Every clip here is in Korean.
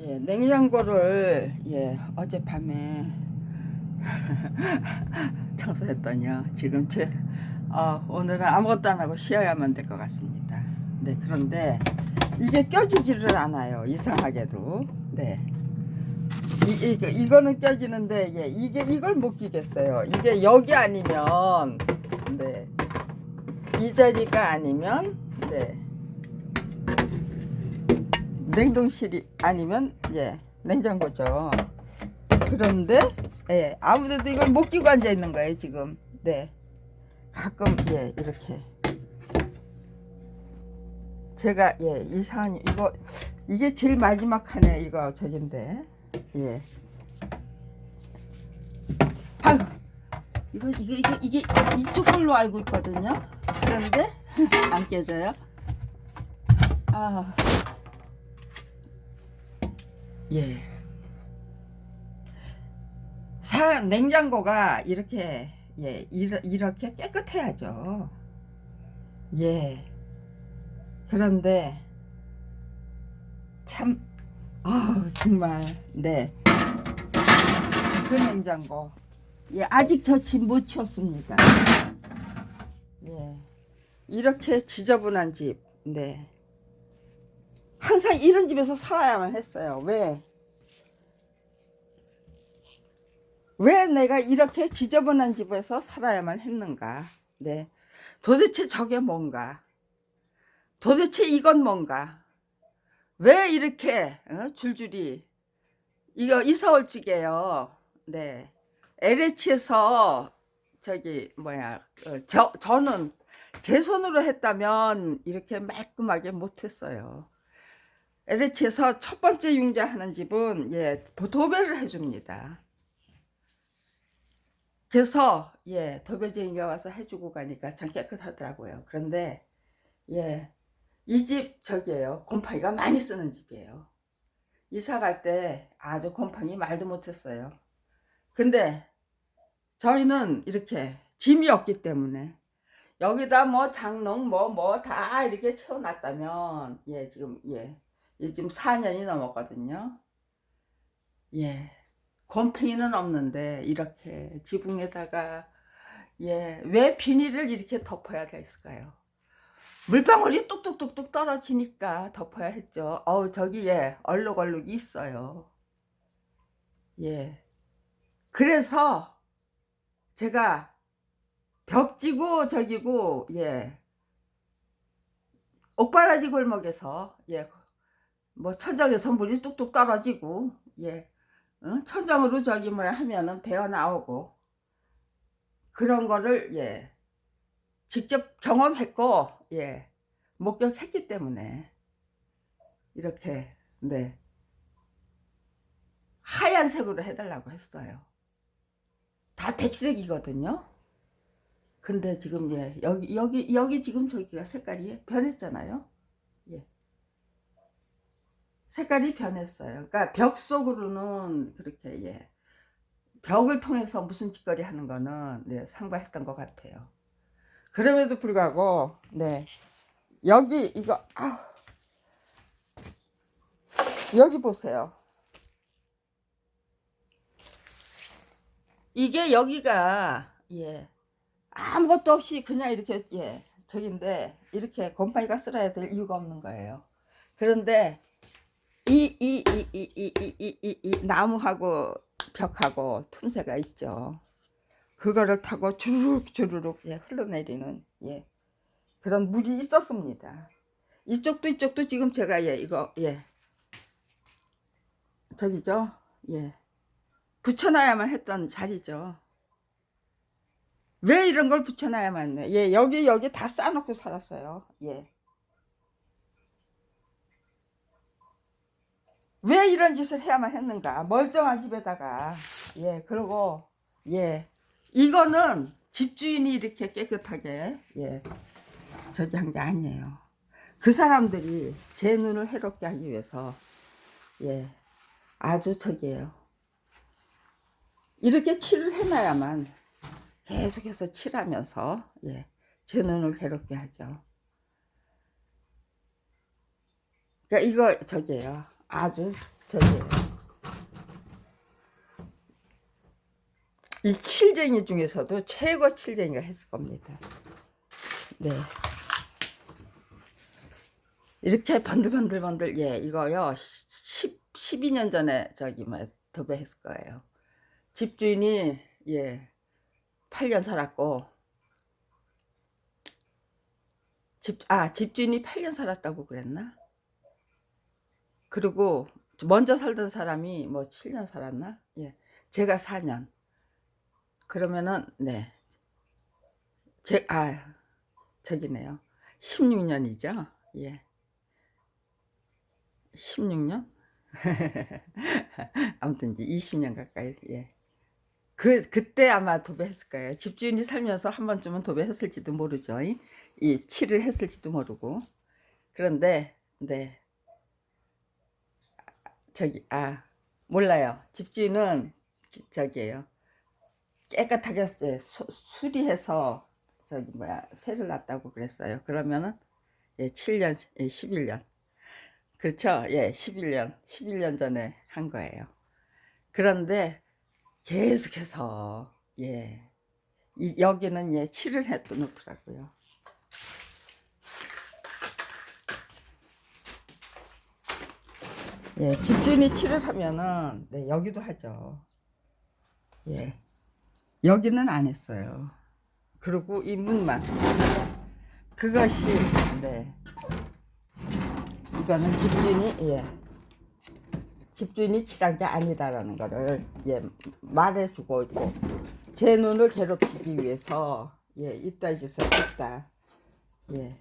예, 냉장고를 예, 어젯밤에 청소했더니요. 지금 제 어, 오늘은 아무것도 안 하고 쉬어야만 될 것 같습니다. 네, 그런데 이게 껴지지를 않아요. 이상하게도. 네. 이, 이, 이거는 껴지는데 예, 이게 이걸 못 끼겠어요. 이게 여기 아니면 네. 이 자리가 아니면 네. 냉동실이 아니면 예 냉장고죠. 그런데 예 아무데도 이걸 못 끼고 앉아 있는 거예요 지금. 네 가끔 예 이렇게 제가 예 이상한 이거 이게 제일 마지막 칸에 이거 저긴데 예. 아유 이거 이거 이게 이게 이쪽 걸로 알고 있거든요. 그런데 안 깨져요. 아. 예. 사 냉장고가 이렇게 예 이러, 이렇게 깨끗해야죠. 예. 그런데 참 아, 정말 네. 그 냉장고 예 아직 저집못 치웠습니다. 예. 이렇게 지저분한 집. 네. 항상 이런 집에서 살아야만 했어요. 왜? 왜 내가 이렇게 지저분한 집에서 살아야만 했는가? 네. 도대체 저게 뭔가? 도대체 이건 뭔가? 왜 이렇게 어? 줄줄이 이거 이사 올 적에요. 네. LH에서 저기 뭐야 어, 저 저는 제 손으로 했다면 이렇게 말끔하게 못했어요. LH에서 첫 번째 융자 하는 집은 예 도배를 해줍니다. 그래서 예 도배쟁이가 와서 해주고 가니까 참 깨끗하더라고요. 그런데 예 이 집 저기에요 곰팡이가 많이 쓰는 집이에요. 이사 갈 때 아주 곰팡이 말도 못했어요. 근데 저희는 이렇게 짐이 없기 때문에 여기다 뭐 장롱 뭐 뭐 다 이렇게 채워놨다면 예 지금 예 이 지금 4년이 넘었거든요. 예 곰팡이는 없는데 이렇게 지붕에다가 예 왜 비닐을 이렇게 덮어야 됐을까요? 물방울이 뚝뚝뚝뚝 떨어지니까 덮어야 했죠. 어우 저기에 얼룩얼룩이 있어요. 예 그래서 제가 벽지고 저기고 예 옥바라지 골목에서 예 뭐 천장에서 물이 뚝뚝 떨어지고 예 응? 천장으로 저기 뭐야 하면은 배어 나오고 그런 거를 예 직접 경험했고 예 목격했기 때문에 이렇게 네 하얀색으로 해달라고 했어요. 다 백색이거든요. 근데 지금 예 여기 여기 여기 지금 저기가 색깔이 변했잖아요. 예. 색깔이 변했어요. 그러니까 벽 속으로는 그렇게 예. 벽을 통해서 무슨 짓거리 하는 거는 네, 상과했던 것 같아요. 그럼에도 불구하고 네 여기 이거 아 여기 보세요. 이게 여기가 예 아무것도 없이 그냥 이렇게 예 저긴데 이렇게 곰팡이가 쓸어야 될 이유가 없는 거예요. 그런데 이 이 이 이 이 이 이 나무하고 벽하고 틈새가 있죠. 그거를 타고 주르륵 예, 흘러내리는 예 그런 물이 있었습니다. 이쪽도 이쪽도 지금 제가 예 이거 예 저기죠 예 붙여놔야만 했던 자리죠. 왜 이런 걸 붙여놔야만 해? 예, 여기 여기 다 싸놓고 살았어요. 예. 왜 이런 짓을 해야만 했는가? 멀쩡한 집에다가 예, 그리고 예, 이거는 집주인이 이렇게 깨끗하게 예, 저기 한 게 아니에요. 그 사람들이 제 눈을 해롭게 하기 위해서 예, 아주 저기예요. 이렇게 칠을 해놔야만 계속해서 칠하면서 예, 제 눈을 괴롭게 하죠. 그러니까 이거 저기예요. 아주 저기 이 칠쟁이 중에서도 최고 칠쟁이가 했을 겁니다. 네. 이렇게 번들번들번들 예 이거요 10, 12년 전에 저기 뭐 도배했을 거예요. 집주인이 예 8년 살았고 집, 아, 집주인이 8년 살았다고 그랬나? 그리고 먼저 살던 사람이 뭐 7년 살았나? 예. 제가 4년. 그러면은, 네. 제, 아, 저기네요. 16년이죠? 예. 16년? 아무튼 이제 20년 가까이, 예. 그, 그때 아마 도배했을 거예요. 집주인이 살면서 한 번쯤은 도배했을지도 모르죠. 이, 이 칠을 했을지도 모르고. 그런데, 네. 저기, 아, 몰라요. 집주인은 기- 저기예요. 깨끗하게 예, 수, 수리해서 저기 뭐야, 새를 놨다고 그랬어요. 그러면은, 예, 7년, 예, 11년. 그렇죠. 예, 11년, 11년 전에 한 거예요. 그런데 계속해서, 예, 이, 여기는 예, 칠을 해또 놓더라고요. 예, 집주인이 칠을 하면은, 네, 여기도 하죠. 예, 여기는 안 했어요. 그리고 이 문만. 그것이, 네. 이거는 집주인이, 예. 집주인이 칠한 게 아니다라는 거를, 예, 말해주고 있고, 제 눈을 괴롭히기 위해서, 예, 이따 짓을 했다. 예.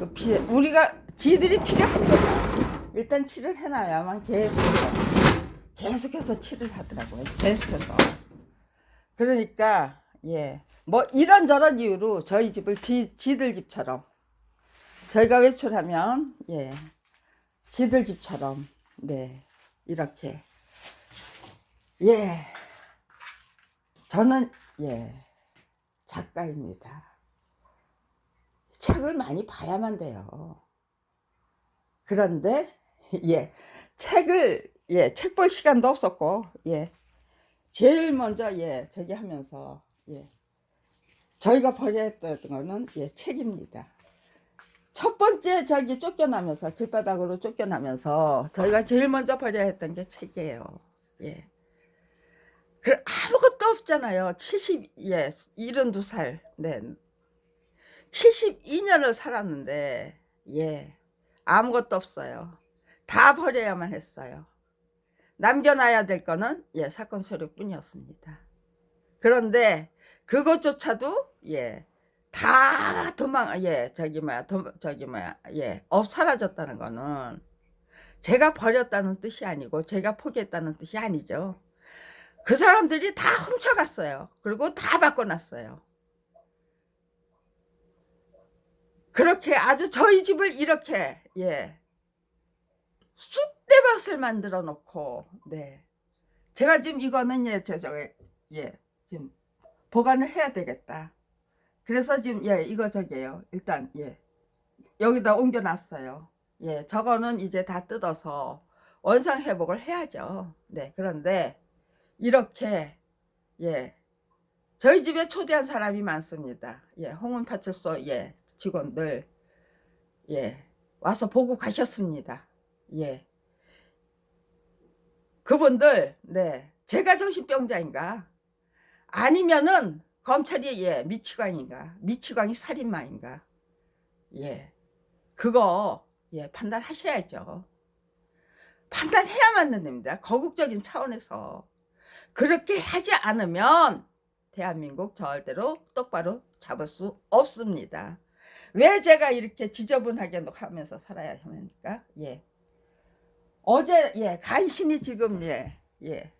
그 필요, 우리가, 지들이 필요한 거죠. 일단 칠을 해놔야만 계속해서, 계속해서 칠을 하더라고요. 계속해서. 그러니까, 예. 뭐, 이런저런 이유로 저희 집을 지, 지들 집처럼, 저희가 외출하면, 예. 지들 집처럼, 네. 이렇게. 예. 저는, 예. 작가입니다. 책을 많이 봐야만 돼요. 그런데, 예. 책을, 예. 책 볼 시간도 없었고, 예. 제일 먼저, 예. 저기 하면서, 예. 저희가 버려야 했던 거는, 예. 책입니다. 첫 번째 저기 쫓겨나면서 길바닥으로 쫓겨나면서 저희가 제일 먼저 버려야 했던 게 책이에요. 예. 그 아무것도 없잖아요. 70, 예, 72살. 네. 72년을 살았는데, 예. 아무것도 없어요. 다 버려야만 했어요. 남겨놔야 될 거는, 예, 사건 서류뿐이었습니다. 그런데 그것조차도, 예, 다 도망 예 저기 뭐야 도, 저기 뭐야 예업 사라졌다는 거는 제가 버렸다는 뜻이 아니고 제가 포기했다는 뜻이 아니죠. 그 사람들이 다 훔쳐갔어요. 그리고 다 바꿔놨어요. 그렇게 아주 저희 집을 이렇게 예 쑥대밭을 만들어 놓고 네 제가 지금 이거는 예 저 저기 예 지금 보관을 해야 되겠다. 그래서 지금 예 이거 저기예요. 일단 예 여기다 옮겨놨어요. 예 저거는 이제 다 뜯어서 원상 회복을 해야죠. 네 그런데 이렇게 예 저희 집에 초대한 사람이 많습니다. 예 홍은 파출소 예 직원들 예 와서 보고 가셨습니다. 예. 그분들 네 제가 정신병자인가? 아니면은 검찰이 예 미치광인가? 미치광이 살인마인가? 예. 그거 예 판단하셔야죠. 판단해야만 됩니다. 거국적인 차원에서. 그렇게 하지 않으면 대한민국 절대로 똑바로 잡을 수 없습니다. 왜 제가 이렇게 지저분하게 하면서 살아야 합니까? 예 어제 예 간신히 지금 예예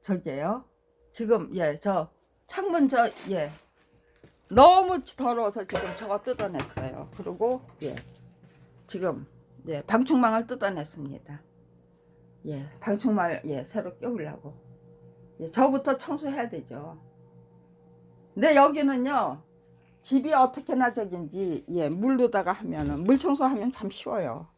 저기에요 지금 예 저 창문 저 예 너무 더러워서 지금 저거 뜯어냈어요. 그리고 예 지금 예 방충망을 뜯어냈습니다. 예 방충망 예 새로 끼우려고 예 저부터 청소해야 되죠. 근데 여기는요 집이 어떻게나 저긴지 예 물로다가 하면은 물 청소하면 참 쉬워요.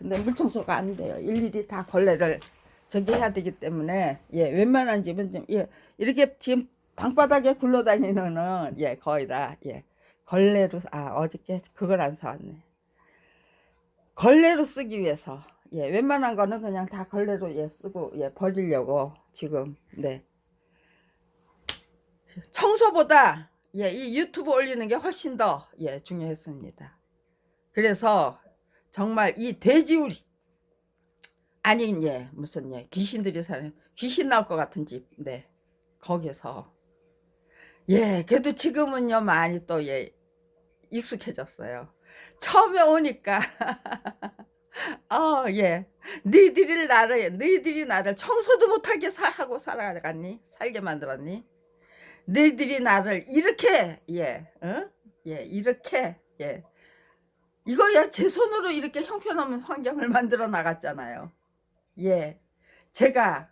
근데 물 청소가 안 돼요. 일일이 다 걸레를 저기 해야 되기 때문에 예 웬만한 집은 좀 예 이렇게 지금 방바닥에 굴러다니는 예 거의 다예 걸레로 아 어저께 그걸 안 사왔네. 걸레로 쓰기 위해서 예 웬만한 거는 그냥 다 걸레로 예 쓰고 예 버리려고 지금 네. 청소보다 예 이 유튜브 올리는 게 훨씬 더 예 중요했습니다. 그래서 정말 이 돼지우리 아닌 예 무슨 예 귀신들이 사는 귀신 나올 것 같은 집네 거기서. 예 그래도 지금은요 많이 또 예 익숙해졌어요. 처음에 오니까 어예 너희들이 나를 너희들이 나를 청소도 못하게 사 하고 살아갔니? 살게 만들었니? 너희들이 나를 이렇게 예 어? 예 이렇게 예 이거야 제 손으로 이렇게 형편없는 환경을 만들어 나갔잖아요. 예. 제가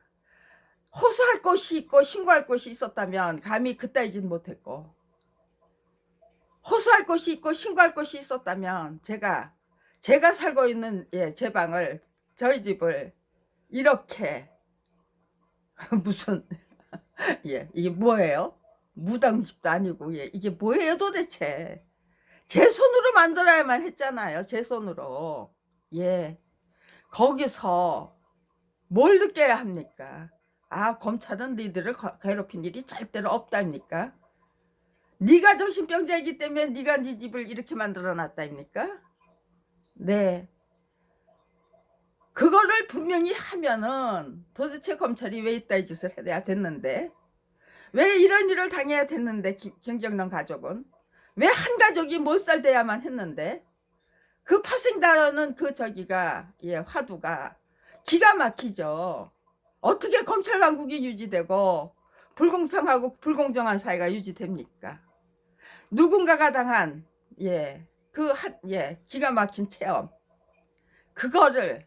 호소할 곳이 있고 신고할 곳이 있었다면 감히 그따위진 못했고 호소할 곳이 있고 신고할 곳이 있었다면 제가 제가 살고 있는 예, 제 방을 저희 집을 이렇게 무슨 예 이게 뭐예요? 무당집도 아니고 예 이게 뭐예요 도대체 제 손으로 만들어야만 했잖아요. 제 손으로. 예. 거기서 뭘 느껴야 합니까? 아, 검찰은 니들을 거- 괴롭힌 일이 절대로 없다입니까? 네가 정신병자이기 때문에 네가 네 집을 이렇게 만들어 놨다입니까? 네. 그거를 분명히 하면은 도대체 검찰이 왜 이따위 짓을 해야 됐는데 왜 이런 일을 당해야 됐는데 기- 김경남 가족은 왜 한 가족이 못 살돼야만 했는데 그 파생다라는 그 저기가 예 화두가 기가 막히죠. 어떻게 검찰 왕국이 유지되고 불공평하고 불공정한 사회가 유지됩니까? 누군가가 당한 예 그 한 예 기가 막힌 체험 그거를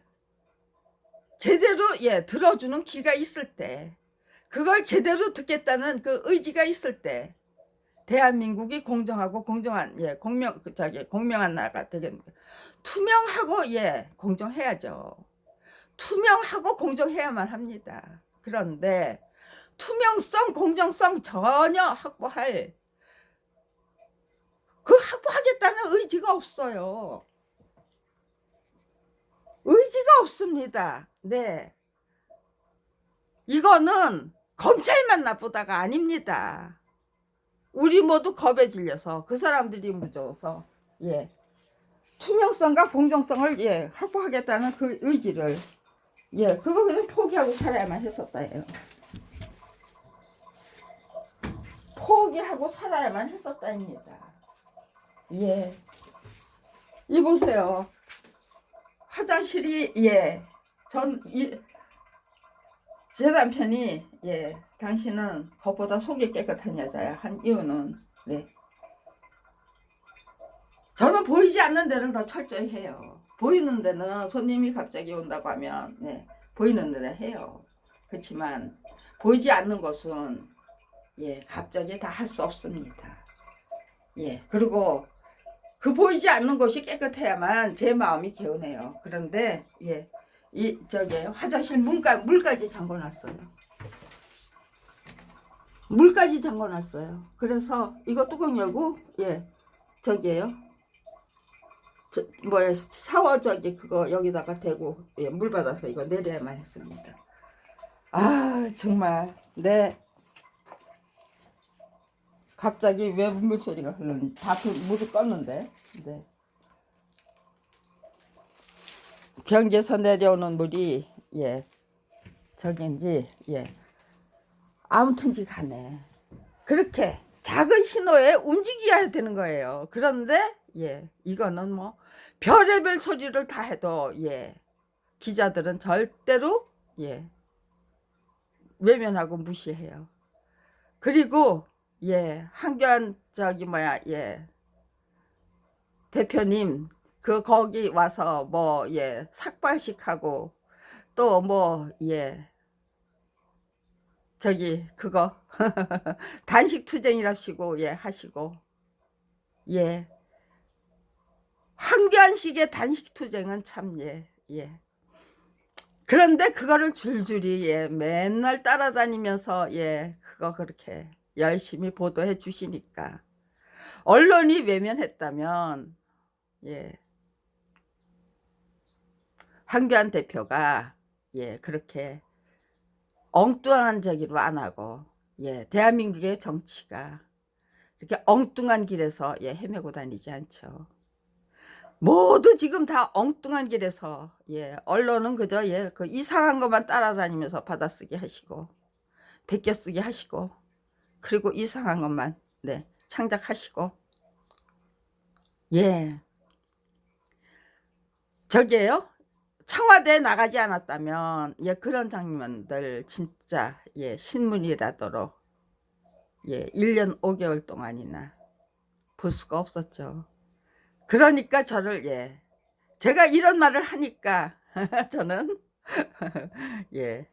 제대로 예 들어주는 귀가 있을 때 그걸 제대로 듣겠다는 그 의지가 있을 때 대한민국이 공정하고 공정한 예 공명 그 저기 공명한 나라가 되겠는데 투명하고 예 공정해야죠. 투명하고 공정해야만 합니다. 그런데 투명성 공정성 전혀 확보할 그 확보하겠다는 의지가 없어요. 의지가 없습니다. 네. 이거는 검찰만 나쁘다가 아닙니다. 우리 모두 겁에 질려서 그 사람들이 무서워서 예 투명성과 공정성을 예 확보하겠다는 그 의지를 예 그거 그냥 포기하고 살아야만 했었다예요. 포기하고 살아야만 했었다입니다. 예. 이 보세요. 화장실이 예 전 이 제 남편이 예 당신은 겉보다 속이 깨끗한 여자야. 한 이유는 네. 저는 보이지 않는 데를 더 철저히 해요. 보이는 데는 손님이 갑자기 온다고 하면 네 보이는 데는 해요. 그렇지만 보이지 않는 것은 예 갑자기 다 할 수 없습니다. 예 그리고 그 보이지 않는 곳이 깨끗해야만 제 마음이 개운해요. 그런데 예 이 저기 화장실 문까 물까지 잠궈 놨어요. 물까지 잠궈 놨어요. 그래서 이거 뚜껑 열고 예 저기에요. 저 뭐야 샤워 저기 그거 여기다가 대고 예, 물 받아서 이거 내려야만 했습니다. 아 정말 네. 갑자기 왜 물소리가 흐르는지 다그 물을 껐는데 네. 경계에서 내려오는 물이 예 저긴지 예 아무튼지 간에 그렇게 작은 신호에 움직여야 되는 거예요. 그런데 예 이거는 뭐 별의별 소리를 다 해도 예 기자들은 절대로 예 외면하고 무시해요. 그리고 예 한교안 저기 뭐야 예 대표님 그 거기 와서 뭐 예 삭발식하고 또 뭐 예 저기 그거 단식 투쟁이랍시고 예 하시고 예 한교안식의 단식 투쟁은 참예 예. 그런데 그거를 줄줄이 예, 맨날 따라다니면서 예, 그거 그렇게 열심히 보도해 주시니까 언론이 외면했다면 예. 황교안 대표가 예, 그렇게 엉뚱한 저기로 안 하고 예, 대한민국의 정치가 이렇게 엉뚱한 길에서 예, 헤매고 다니지 않죠. 모두 지금 다 엉뚱한 길에서 예 언론은 그저 예그 이상한 것만 따라다니면서 받아쓰기 하시고 베껴쓰기 하시고 그리고 이상한 것만 네 창작하시고 예 저게요 청와대 나가지 않았다면 예 그런 장면들 진짜 예 신문이라도록 예 1년 5개월 동안이나 볼 수가 없었죠. 그러니까 저를 예 제가 이런 말을 하니까 저는 예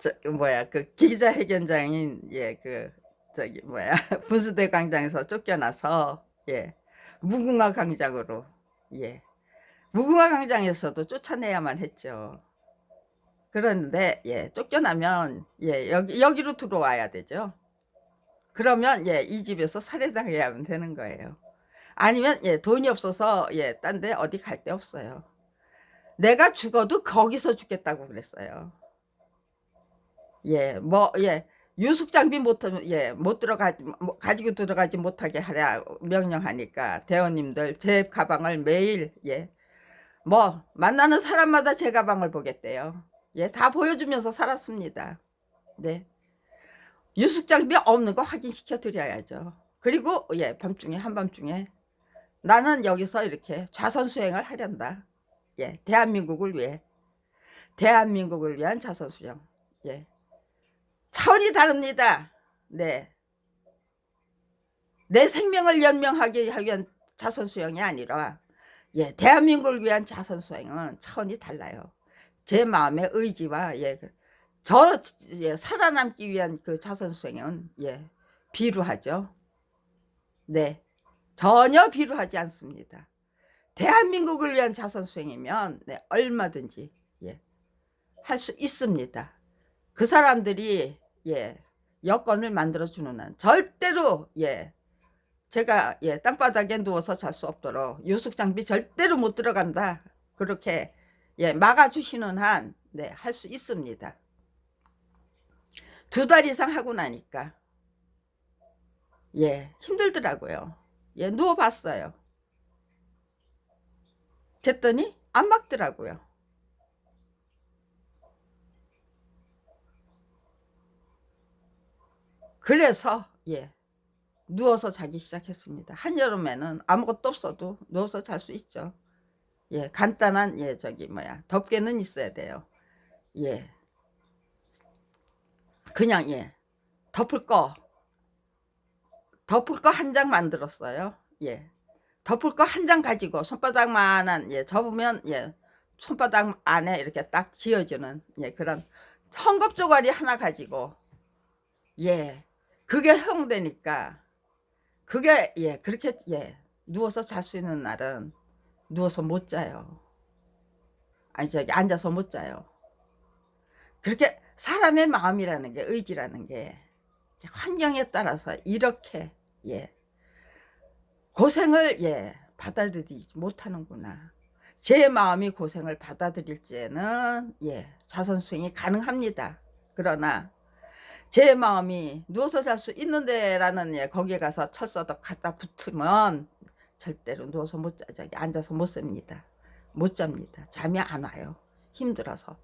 저, 뭐야 그 기자회견장인 예 그 저기 뭐야 분수대 광장에서 쫓겨나서 예 무궁화 광장으로 예 무궁화 광장에서도 쫓아내야만 했죠. 그런데 예 쫓겨나면 예 여기 여기로 들어와야 되죠. 그러면 예 이 집에서 살해당해야만 되는 거예요. 아니면 예 돈이 없어서 예 딴 데 어디 갈 데 없어요. 내가 죽어도 거기서 죽겠다고 그랬어요. 예, 뭐, 예, 유숙 장비 못, 예, 못 들어가, 뭐, 가지고 들어가지 못하게 하라 명령하니까 대원님들 제 가방을 매일, 예, 뭐, 만나는 사람마다 제 가방을 보겠대요. 예, 다 보여주면서 살았습니다. 네. 유숙 장비 없는 거 확인시켜 드려야죠. 그리고, 예, 밤중에, 한밤중에 나는 여기서 이렇게 좌선 수행을 하련다. 예, 대한민국을 위해. 대한민국을 위한 자선 수행. 예. 차원이 다릅니다. 네. 내 생명을 연명하기 위한 자선 수행이 아니라 예, 대한민국을 위한 자선 수행은 차원이 달라요. 제 마음의 의지와 예, 저 예, 살아남기 위한 그 자선 수행은 예, 비루하죠. 네. 전혀 비루하지 않습니다. 대한민국을 위한 자선 수행이면 네, 얼마든지 예, 할 수 있습니다. 그 사람들이 예, 여건을 만들어 주는 한 절대로 예, 제가 예, 땅바닥에 누워서 잘 수 없도록 유숙 장비 절대로 못 들어간다. 그렇게 예, 막아 주시는 한 네, 할 수 있습니다. 두 달 이상 하고 나니까 예, 힘들더라고요. 예, 누워 봤어요. 그랬더니 안 막더라고요. 그래서 예 누워서 자기 시작했습니다. 한여름에는 아무것도 없어도 누워서 잘 수 있죠. 예 간단한 예 저기 뭐야 덮개는 있어야 돼요. 예 그냥 예 덮을 거 덮을 거 한 장 만들었어요. 예. 덮을 거 한 장 가지고 손바닥만한 예 접으면 예 손바닥 안에 이렇게 딱 지어주는 예 그런 헝겊 조가리 하나 가지고 예 그게 허용되니까 그게 예 그렇게 예 누워서 잘 수 있는 날은 누워서 못 자요. 아니 저기 앉아서 못 자요. 그렇게 사람의 마음이라는 게 의지라는 게 환경에 따라서 이렇게 예 고생을 예 받아들이지 못하는구나. 제 마음이 고생을 받아들일지에는 예 자선 수행이 가능합니다. 그러나 제 마음이 누워서 잘 수 있는데라는 예 거기에 가서 철서덕 갖다 붙으면 절대로 누워서 못 자, 저기 앉아서 못 삽니다. 못 잡니다. 잠이 안 와요. 힘들어서.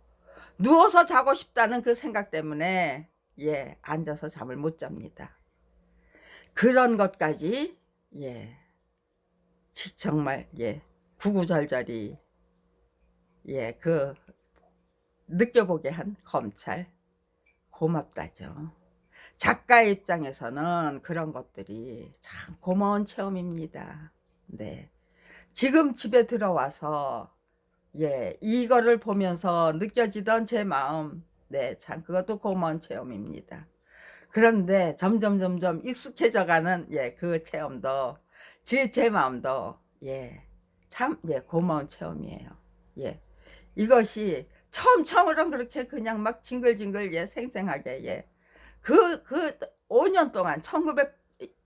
누워서 자고 싶다는 그 생각 때문에 예, 앉아서 잠을 못 잡니다. 그런 것까지 예. 정말 예. 구구절절이 예, 그 느껴보게 한 검찰 고맙다죠. 작가의 입장에서는 그런 것들이 참 고마운 체험입니다. 네. 지금 집에 들어와서 예, 이거를 보면서 느껴지던 제 마음 네, 참 그것도 고마운 체험입니다. 그런데 점점 점점 익숙해져 가는 예, 그 체험도 제, 제 마음도 예, 참 예, 고마운 체험이에요. 예. 이것이 처음 처음으로 그렇게 그냥 막 징글징글 예 생생하게 예그 그 5년 동안 1900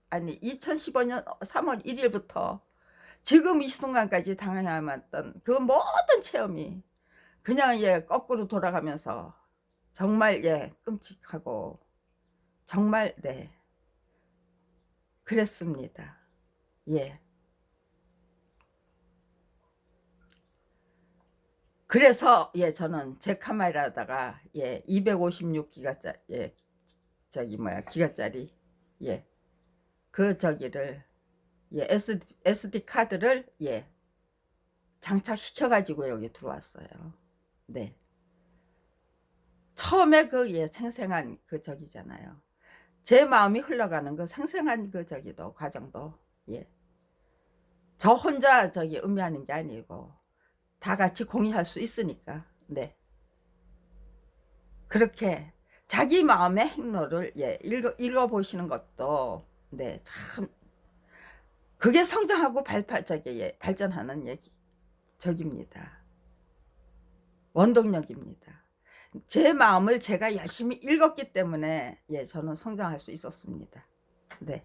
아니 2015년 3월 1일부터 지금 이 순간까지 당해야만 그 모든 체험이 그냥 예 거꾸로 돌아가면서 정말 예 끔찍하고 정말 네 그랬습니다. 예. 그래서 예 저는 제 카메라다가 예 256기가짜리 예 저기 뭐야 기가짜리 예 그 저기를 예 SD, SD 카드를 예 장착시켜 가지고 여기 들어왔어요. 네. 처음에 그 예 생생한 그 저기잖아요. 제 마음이 흘러가는 그 생생한 그 저기도 과정도 예. 저 혼자 저기 의미하는 게 아니고 다 같이 공유할 수 있으니까. 네. 그렇게 자기 마음의 행로를 예 읽어 읽어 보시는 것도 네 참 그게 성장하고 발파 저기 예, 발전하는 얘기 적입니다. 원동력입니다. 제 마음을 제가 열심히 읽었기 때문에 예 저는 성장할 수 있었습니다. 네.